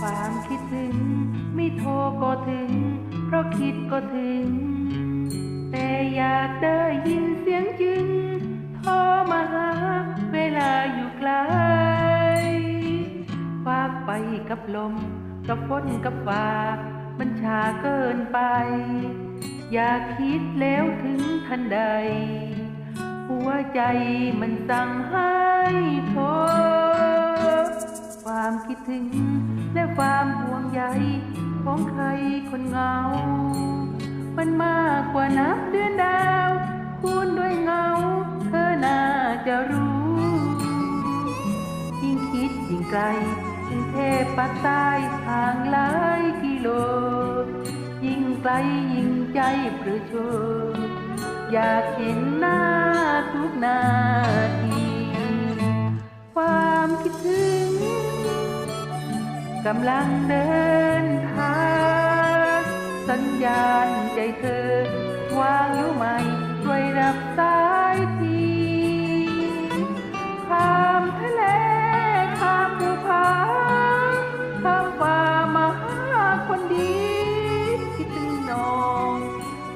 ความคิดถึง ไม่โทรก็ถึง เพราะคิดก็ถึง แต่อยากได้ยินเสียงจึงโทรมาหาเวลาอยู่ไกลฝากไปกับลม กับฝนกับฟ้า มันช้าเกินไป อย่าคิดแล้วถึงทันใด หัวใจมันสั่งให้โทร ถึง และความห่วงใยของใครคนเงา มันมากกว่านับเดือนดาว คูณด้วยเงา เธอน่าจะรู้ ยิ่งคิดยิ่งไกลกรุงเทพปักใต้ทางหลายกิโล ยิ่งไกลยิ่งใจประชดอยากเห็นหน้าทุกนา กำลังเดินทางสัญญาณใจเธอวางอยู่ไหมช่วยรับสายทีข้ามทะเลข้ามภูผาข้ามฟ้ามาหาคนดีคิดถึงน้อง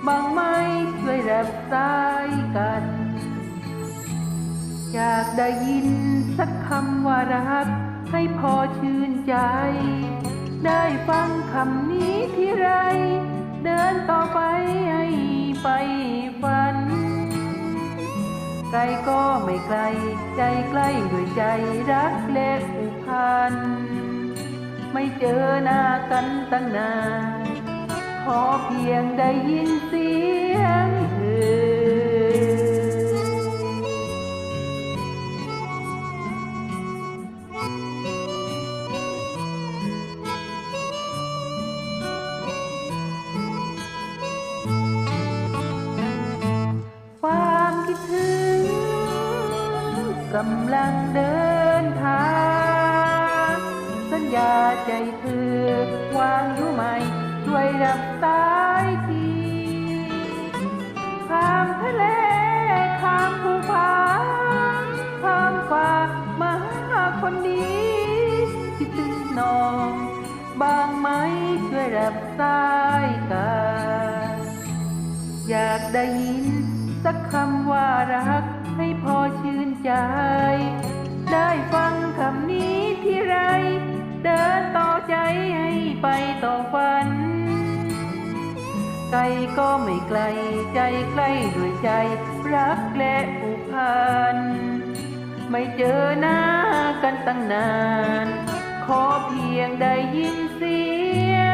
บางไม่ช่วยรับสายกัน อยากได้ยิน สักคำว่ารักให้พอชื่นใจ ได้ฟังคำนี้ที่ไร เดินต่อไปให้ไปฝัน ไกลก็ไม่ไกล ใจใกล้ด้วยใจรักและผูกพัน ไม่เจอหน้ากันตั้งนาน ขอเพียงได้ยินเสียง กำลังเดินทางสัญญาใจเธอวางอยู่ไหมช่วยรับสายทีข้ามทะเลข้ามภูผาข้ามฟ้ามาหาคนดีคิดถึงนองบางไหมช่วยรับสายกันอยากได้ยินสักคำว่ารัก ให้พอชื่นใจ ได้ฟังคำนี้ที่ไร เดินต่อใจให้ไปต่อฝัน ไกลก็ไม่ไกลใจใกล้ด้วยใจ รักและผูกพัน ไม่เจอหน้ากันตั้งนาน ขอเพียงได้ยินเสียง